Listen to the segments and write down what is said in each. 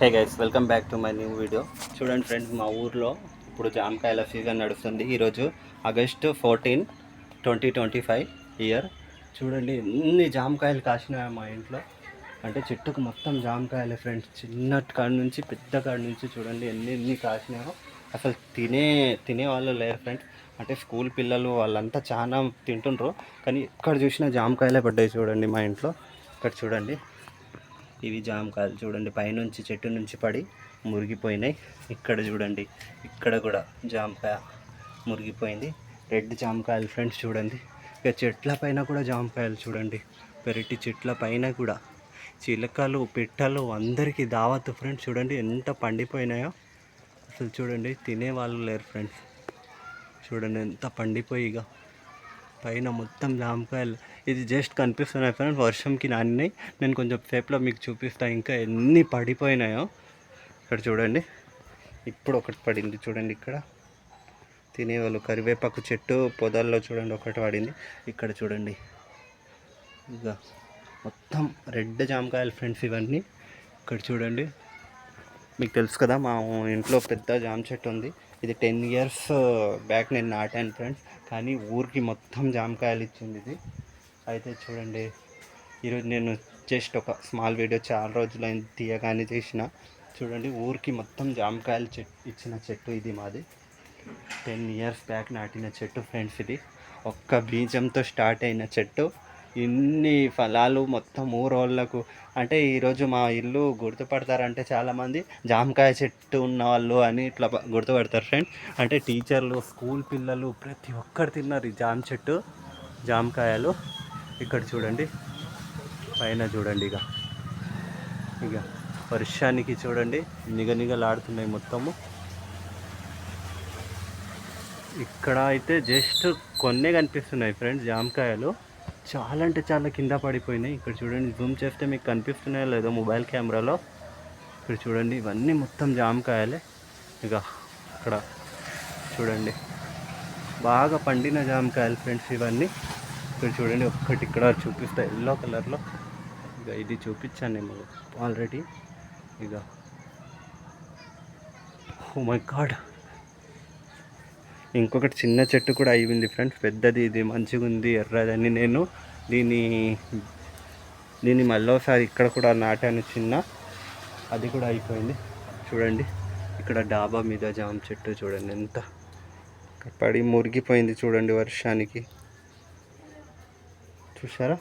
Hey guys welcome back to my new video చూడండి friends మా ఊర్లో ఇప్పుడు జామకాయల సీజన్ నడుస్తుంది. ఈరోజు August fourteen twenty twenty five year చూడండి ఎన్ని జామకాయలు కాసినాయో మా ఇంట్లో. అంటే చెట్టుకు మొత్తం జామకాయలే ఫ్రెండ్స్ చిన్న కాడ నుంచి పెద్ద కాడ నుంచి చూడండి ఎన్ని ఎన్ని కాసినాయో. అసలు తినే తినే వాళ్ళు లేరు ఫ్రెండ్స్ అంటే స్కూల్ పిల్లలు వాళ్ళంతా చాలా తింటుండ్రు. కానీ ఎక్కడ చూసినా జామకాయలే పడ్డాయి చూడండి మా ఇంట్లో. ఇక్కడ చూడండి. ఇవి జామకాయలు చూడండి. పైనుంచి చెట్టు నుంచి పడి మురిగిపోయినాయి. ఇక్కడ చూడండి. ఇక్కడ కూడా జామకాయ మురిగిపోయింది. రెడ్ జామకాయలు ఫ్రెండ్స్ చూడండి. ఇక చెట్ల పైన కూడా జామకాయలు చూడండి. పెరటి చెట్ల పైన కూడా చిలకలు పిట్టలు అందరికీ దావత్తు ఫ్రెండ్స్ చూడండి. ఎంత పండిపోయినాయో అసలు చూడండి. తినే వాళ్ళు లేరు ఫ్రెండ్స్. చూడండి ఎంత పండిపోయి ఇక. పైన మొత్తం జామకాయలు ఇది జస్ట్ కనిపిస్తున్నాయి ఫ్రెండ్స్. వర్షంకి నానినాయి. నేను కొంచెం సేపులో మీకు చూపిస్తాను ఇంకా ఎన్ని పడిపోయినాయో ఇక్కడ చూడండి. ఇప్పుడు ఒకటి పడింది చూడండి ఇక్కడ. తినేవాళ్ళు కరివేపాకు చెట్టు పొదల్లో చూడండి ఒకటి పడింది. ఇక్కడ చూడండి. ఇక మొత్తం రెడ్ జామకాయలు ఫ్రెండ్స్ ఇవన్నీ. ఇక్కడ చూడండి. మీకు తెలుసు కదా మా ఇంట్లో పెద్ద జామ చెట్టు ఉంది. ఇది టెన్ ఇయర్స్ బ్యాక్ నేను నాటాను ఫ్రెండ్స్. కానీ ఊరికి మొత్తం జామకాయలు ఇచ్చింది ఇది. అయితే చూడండి ఈరోజు నేను జస్ట్ ఒక స్మాల్ వీడియో చాలా రోజులైంది తీయగానే చేసిన. చూడండి ఊరికి మొత్తం జామకాయలు చెట్టు ఇచ్చిన చెట్టు ఇది మాది. టెన్ ఇయర్స్ బ్యాక్ నాటిన చెట్టు ఫ్రెండ్స్ ఇది. ఒక్క బీజంతో స్టార్ట్ అయిన చెట్టు. ఇన్ని ఫలాలు మొత్తం ఊరోళ్ళకు. అంటే ఈరోజు మా ఇల్లు గుర్తుపడతారంటే చాలామంది జామకాయ చెట్టు ఉన్న వాళ్ళు అని ఇట్లా గుర్తుపడతారు ఫ్రెండ్ అంటే టీచర్లు స్కూల్ పిల్లలు ప్రతి ఒక్కరు తిన్నారు ఈ జామ చెట్టు జామకాయలు. ఇక్కడ చూడండి. పైన చూడండి ఇక. ఇక వర్షానికి చూడండి. నిగ నిగలాడుతున్నాయి మొత్తము. ఇక్కడ అయితే జస్ట్ కొన్నే కనిపిస్తున్నాయి ఫ్రెండ్స్ జామకాయలు. చాలా అంటే చాలా కింద పడిపోయినాయి. ఇక్కడ చూడండి జూమ్ చేస్తే మీకు కనిపిస్తున్నాయో లేదో మొబైల్ కెమెరాలో. ఇక్కడ చూడండి ఇవన్నీ మొత్తం జామకాయలే. ఇక ఇక్కడ చూడండి. బాగా పండిన జామకాయలు ఫ్రెండ్స్ ఇవన్నీ. ఇక్కడ చూడండి ఒక్కటి ఇక్కడ చూపిస్తా. ఎల్లో కలర్లో. ఇక ఇది చూపించాను నేను ఆల్రెడీ ఇక ఓ మై గాడ్ ఇంకొకటి చిన్న చెట్టు కూడా అయింది ఫ్రెండ్స్ పెద్దది ఇది మంచిగా ఉంది ఎర్రదని నేను. దీని దీన్ని మళ్ళీసారి ఇక్కడ కూడా నాటాను చిన్న. అది కూడా అయిపోయింది. చూడండి ఇక్కడ డాబా మీద జామ చెట్టు చూడండి ఎంత. పడి మురిగిపోయింది చూడండి వర్షానికి. చూసారా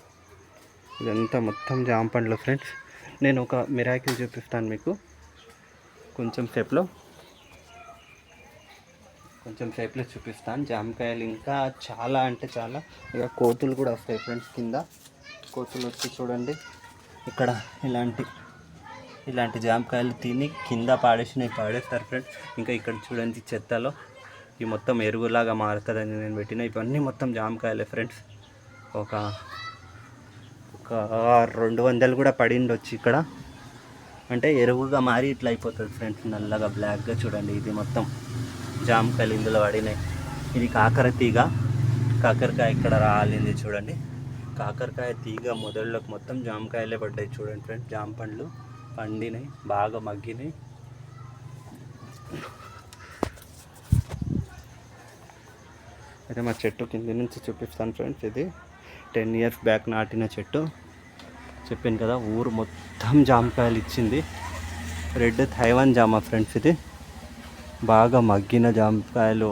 ఇదంతా మొత్తం జామ పండ్లు ఫ్రెండ్స్. నేను ఒక మిరాకిల్ చూపిస్తాను మీకు. కొంచెం సేపులో. కొంచెం సేపులో చూపిస్తాను. జామకాయలు ఇంకా చాలా అంటే చాలా. ఇక కోతులు కూడా వస్తాయి ఫ్రెండ్స్ కింద. కోతులు వచ్చి చూడండి. ఇక్కడ ఇలాంటి ఇలాంటి జామకాయలు తిని కింద పాడేసినవి పాడేస్తారు ఫ్రెండ్స్. ఇంకా ఇక్కడ చూడండి చెత్తలో. ఇవి మొత్తం ఎరువులాగా మారుతుందని నేను పెట్టిన. ఇవన్నీ మొత్తం జామకాయలే ఫ్రెండ్స్. ఒక ఒక రెండు వందలు కూడా పడిండొచ్చు ఇక్కడ. అంటే ఎరువుగా మారి ఇట్లా అయిపోతుంది ఫ్రెండ్స్ నల్లగా బ్లాక్గా చూడండి. ఇది మొత్తం జామకాయలు ఇందులో పడినాయి. ఇది కాకర తీగ. కాకరకాయ ఇక్కడ రాలింది చూడండి. కాకరకాయ తీగ మొదళ్ళకు మొత్తం జామకాయలే పడ్డాయి చూడండి ఫ్రెండ్స్. జామ పండ్లు పండినాయి బాగా మగ్గినాయి. అయితే మా చెట్టు కింద నుంచి చూపిస్తాను ఫ్రెండ్స్ ఇది. టెన్ ఇయర్స్ బ్యాక్ నాటిన చెట్టు. చెప్పాను కదా ఊరు మొత్తం జామకాయలు ఇచ్చింది. రెడ్ థైవాన్ జామ ఫ్రెండ్స్ ఇది. బాగా మగ్గిన జామకాయలు.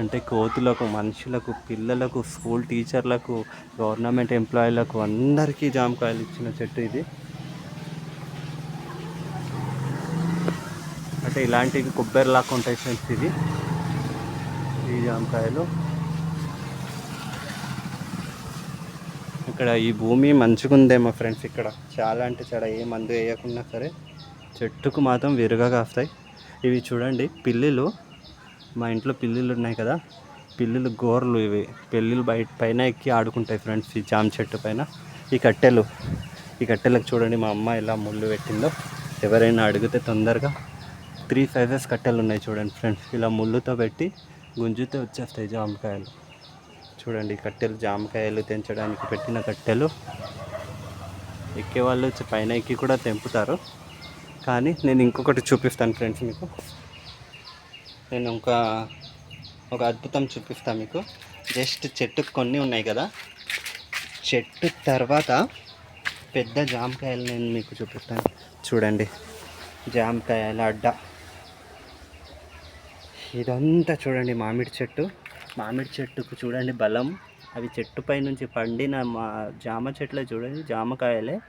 అంటే కోతులకు మనుషులకు పిల్లలకు స్కూల్ టీచర్లకు గవర్నమెంట్ ఎంప్లాయీలకు అందరికీ జామకాయలు ఇచ్చిన చెట్టు ఇది. అంటే ఇలాంటివి కొబ్బరిలాగా ఉంటాయి ఫ్రెండ్స్ ఇది. ఈ జామకాయలు. ఇక్కడ ఈ భూమి మంచిగుందేమో ఫ్రెండ్స్ ఇక్కడ. చాలా అంటే చాలా ఏ మందు వేయకున్నా సరే చెట్టుకు మాత్రం విరుగా కాస్తాయి. ఇవి చూడండి పిల్లిలు. మా ఇంట్లో పిల్లిలు ఉన్నాయి కదా పిల్లులు గోర్లు ఇవి. పిల్లులు బయట పైన ఎక్కి ఆడుకుంటాయి ఫ్రెండ్స్ ఈ జామ చెట్టు పైన. ఈ కట్టెలు ఈ కట్టెలకు చూడండి మా అమ్మ ఎలా ముళ్ళు పెట్టిందో. ఎవరైనా అడిగితే తొందరగా త్రీ సైజెస్ కట్టెలు ఉన్నాయి చూడండి ఫ్రెండ్స్. ఇలా ముళ్ళుతో పెట్టి గుంజుతో వచ్చేస్తాయి జామకాయలు. చూడండి కట్టెలు జామకాయలు తెంచడానికి పెట్టిన కట్టెలు. ఎక్కే వాళ్ళు పైన ఎక్కి కూడా తెంపుతారు. కానీ నేను ఇంకొకటి చూపిస్తాను ఫ్రెండ్స్ మీకు. నేను ఇంకా ఒక అద్భుతం చూపిస్తాను మీకు. జస్ట్ చెట్టు కొన్ని ఉన్నాయి కదా. చెట్టు తర్వాత పెద్ద జామకాయలు నేను మీకు చూపిస్తాను. చూడండి జామకాయల అడ్డ. ఇదంతా చూడండి మామిడి చెట్టు. మామిడి చెట్టుకు చూడండి బలం. అవి చెట్టుపై నుంచి పండిన మా జామ చెట్లే చూడండి జామకాయలే.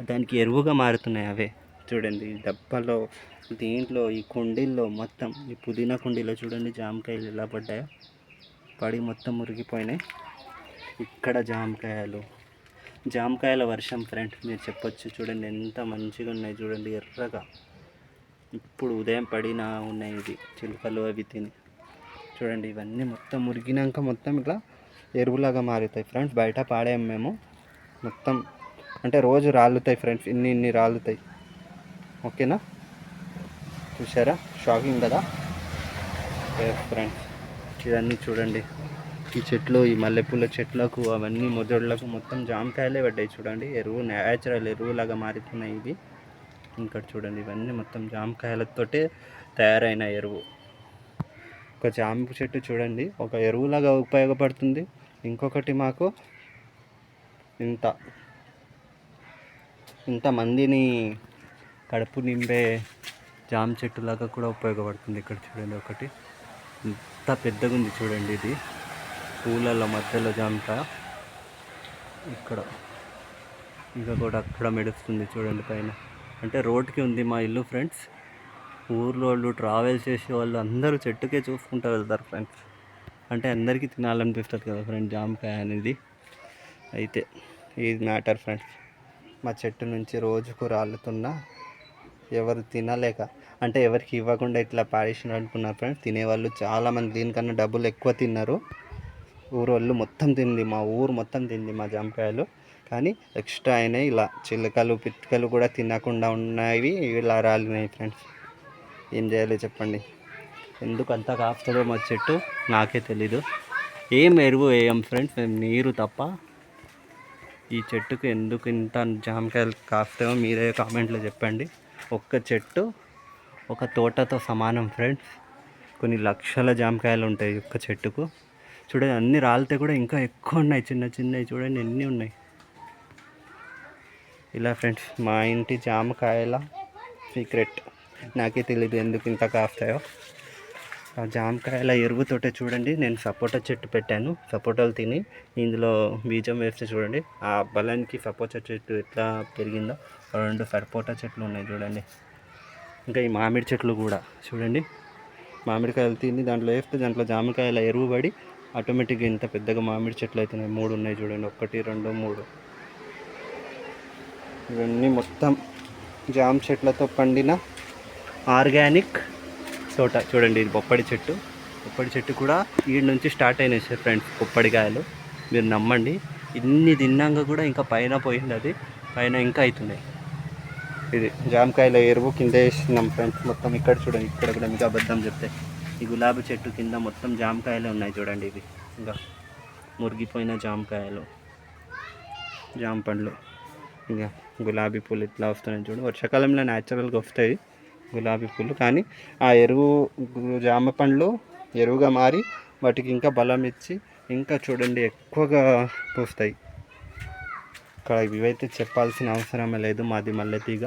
దానికి ఎరువుగా మారుతున్నాయి అవే. చూడండి ఈ డబ్బాలో దీంట్లో ఈ కుండీల్లో మొత్తం ఈ పుదీనా కుండీలో చూడండి జామకాయలు ఎలా పడ్డాయో. పడి మొత్తం మురిగిపోయినాయి. ఇక్కడ జామకాయలు. జామకాయల వర్షం ఫ్రెండ్ మీరు చెప్పొచ్చు. చూడండి ఎంత మంచిగా ఉన్నాయి చూడండి ఎర్రగా. ఇప్పుడు ఉదయం పడినా ఉన్నాయి ఇది చిలుకలు అవి తిని. చూడండి ఇవన్నీ మొత్తం మురిగినాక మొత్తం ఇట్లా ఎరువులాగా మారుతాయి ఫ్రెండ్స్ బయట పాడాం మేము. మొత్తం అంటే రోజు రాలుతాయి ఫ్రెండ్స్ ఇన్ని ఇన్ని రాలుతాయి. ఓకేనా? చూసారా షాకింగ్ కదా? ఫ్రెండ్స్ ఇవన్నీ చూడండి. ఈ చెట్లు ఈ మల్లెపూల చెట్లకు అవన్నీ మొదళ్ళకు మొత్తం జామకాయలే పడ్డాయి చూడండి. ఎరువు న్యాచురల్ ఎరువులాగా మారుతున్నాయి ఇవి. ఇంకా చూడండి ఇవన్నీ మొత్తం జామకాయలతోటే తయారైన ఎరువు. ఒక జామ చెట్టు చూడండి. ఒక ఎరువులాగా ఉపయోగపడుతుంది. ఇంకొకటి మాకు ఇంత ఇంత మందిని కడుపు నింపే జామ చెట్టులాగా కూడా ఉపయోగపడుతుంది. ఇక్కడ చూడండి ఒకటి. ఇంత పెద్దగా ఉంది చూడండి ఇది. పూలలో మధ్యలో జామకాయ ఇక్కడ ఇంకా కూడా అక్కడ మెడుస్తుంది చూడండి పైన. అంటే రోడ్కి ఉంది మా ఇల్లు ఫ్రెండ్స్. ఊర్లో వాళ్ళు ట్రావెల్ చేసే వాళ్ళు అందరూ చెట్టుకే చూసుకుంటూ వెళ్తారు ఫ్రెండ్స్ అంటే అందరికీ తినాలనిపిస్తుంది కదా ఫ్రెండ్ జామకాయ అనేది. అయితే ఇది మ్యాటర్ ఫ్రెండ్స్ మా చెట్టు నుంచి రోజుకు రాలుతున్నా ఎవరు తినలేక అంటే ఎవరికి ఇవ్వకుండా ఇట్లా పాడేసిన అనుకున్నారు ఫ్రెండ్స్ తినేవాళ్ళు చాలామంది దీనికన్నా డబ్బులు ఎక్కువ తిన్నారు. ఊరోళ్ళు మొత్తం తింది మా ఊరు మొత్తం తింది మా జామకాయలు. కానీ ఎక్స్ట్రా అయినాయి ఇలా చిలుకలు పిట్టుకలు కూడా తినకుండా ఉన్నవి ఇలా రాలినాయి ఫ్రెండ్స్ ఏం చేయాలో చెప్పండి. ఎందుకు అంత కాపుతుందో మా చెట్టు నాకే తెలీదు. ఏం ఎరువు వేయం ఫ్రెండ్స్ మేము నీరు తప్ప ఈ చెట్టుకు ఎందుకు ఇంత జామకాయలు కాస్తాయో మీరే కామెంట్లో చెప్పండి. ఒక్క చెట్టు ఒక తోటతో సమానం ఫ్రెండ్స్ కొన్ని లక్షల జామకాయలు ఉంటాయి ఒక్క చెట్టుకు. చూడండి అన్ని రాలితే కూడా ఇంకా ఎక్కువ ఉన్నాయి. చిన్న చిన్నవి చూడండి ఎన్ని ఉన్నాయి. ఇలా ఫ్రెండ్స్ మా ఇంటి జామకాయల సీక్రెట్ నాకే తెలియదు ఎందుకు ఇంత కాస్తాయో. ఆ జామకాయల ఎరువుతోటే చూడండి నేను సపోటా చెట్టు పెట్టాను. సపోటాలు తిని ఇందులో బీజం వేస్తే చూడండి ఆ బలానికి సపోటా చెట్టు ఎట్లా పెరిగిందో రెండు సపోటా చెట్లు ఉన్నాయి చూడండి. ఇంకా ఈ మామిడి చెట్లు కూడా చూడండి. మామిడికాయలు తిని దాంట్లో వేస్తే దాంట్లో జామకాయల ఎరువు పడి ఆటోమేటిక్గా ఇంత పెద్దగా మామిడి చెట్లు అవుతున్నాయి మూడు ఉన్నాయి చూడండి ఒకటి రెండు మూడు. ఇవన్నీ మొత్తం జామ చెట్లతో పండిన ఆర్గానిక్ తోట. చూడండి ఇది బొప్పడి చెట్టు. బొప్పడి చెట్టు కూడా ఈడ నుంచి స్టార్ట్ అయినాయి సార్ ఫ్రెండ్స్ బొప్పడికాయలు మీరు నమ్మండి. ఇన్ని తిన్నాక కూడా ఇంకా పైన పోయింది అది. పైన ఇంకా అవుతున్నాయి. ఇది జామకాయల ఎరువు కింద వేసినాం ఫ్రెండ్స్ మొత్తం ఇక్కడ చూడండి. ఇక్కడ కూడా మీకు అబద్ధం చెప్తే. ఈ గులాబీ చెట్టు కింద మొత్తం జామకాయలు ఉన్నాయి చూడండి ఇవి. ఇంకా మురిగిపోయిన జామకాయలు జామ పండ్లు. ఇంకా గులాబీ పూలు ఇట్లా వస్తున్నాయి చూడు వర్షాకాలంలో న్యాచురల్గా వస్తాయి. గులాబీ పూలు కానీ ఆ ఎరువు జామ పండ్లు ఎరువుగా మారి వాటికి ఇంకా బలం ఇచ్చి ఇంకా చూడండి ఎక్కువగా పూస్తాయి. ఇక్కడ ఇవైతే చెప్పాల్సిన అవసరమే లేదు. మాది మల్లె తీగ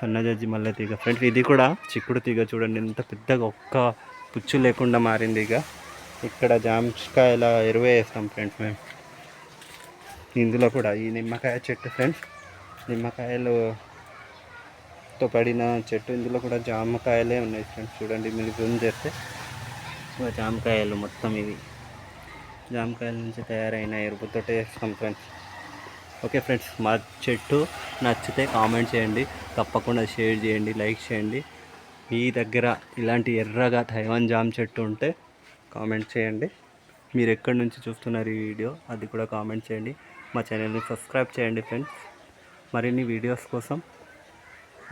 సన్నజాజి మల్లె తీగ. ఫ్రెండ్స్ ఇది కూడా చిక్కుడు తీగ చూడండి. ఎంత పెద్దగా ఒక్క పుచ్చు లేకుండా మారింది ఇక. ఇక్కడ జామకాయల ఎరువే వేస్తాం ఫ్రెండ్స్ మేము. ఇందులో కూడా ఈ నిమ్మకాయ చెట్టు ఫ్రెండ్స్. తో పడిన చెట్టు ఇందులో కూడా జామకాయలే ఉన్నాయి ఫ్రెండ్స్ చూడండి మీరు జూమ్ చేస్తే. జామకాయలు మొత్తం ఇవి. జామకాయల నుంచి తయారైన ఎరుపుతోటే వేస్తాం ఫ్రెండ్స్ ఓకే ఫ్రెండ్స్ మా చెట్టు నచ్చితే కామెంట్ చేయండి. తప్పకుండా షేర్ చేయండి లైక్ చేయండి. మీ దగ్గర ఇలాంటి ఎర్రగా తైవాన్ జామ్ చెట్టు ఉంటే కామెంట్ చేయండి. మీరు ఎక్కడి నుంచి చూస్తున్నారు ఈ వీడియో అది కూడా కామెంట్ చేయండి. మా ఛానల్ని సబ్స్క్రైబ్ చేయండి ఫ్రెండ్స్ మరిన్ని వీడియోస్ కోసం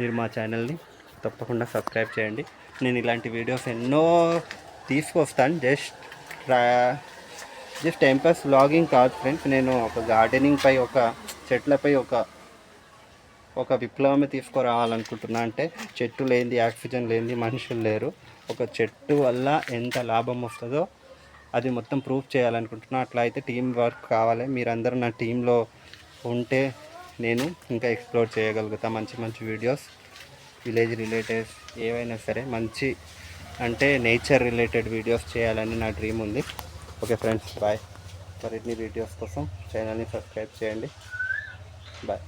మీరు మా ఛానల్ని తప్పకుండా సబ్స్క్రైబ్ చేయండి. నేను ఇలాంటి వీడియోస్ ఎన్నో తీసుకొస్తాను. జస్ట్ జస్ట్ టైంపాస్ వ్లాగింగ్ కాదు ఫ్రెండ్స్. నేను ఒక గార్డెనింగ్పై ఒక చెట్లపై ఒక ఒక విప్లవమే తీసుకురావాలనుకుంటున్నా. అంటే చెట్టు లేనిది ఆక్సిజన్ లేనిది మనుషులు లేరు. ఒక చెట్టు వల్ల ఎంత లాభం వస్తుందో అది మొత్తం ప్రూఫ్ చేయాలనుకుంటున్నా. అట్లా అయితే టీం వర్క్ కావాలి. మీరందరూ నా టీంలో ఉంటే నేను ఇంకా ఎక్స్ప్లోర్ చేయగలుగుతా మంచి మంచి వీడియోస్ విలేజ్ రిలేటెడ్ ఏవైనా సరే మంచి అంటే నేచర్ రిలేటెడ్ వీడియోస్ చేయాలని నా డ్రీమ్ ఉంది. Okay friends bye. మరిన్ని వీడియోస్ కోసం ఛానల్ని సబ్స్క్రైబ్ చేయండి. బాయ్.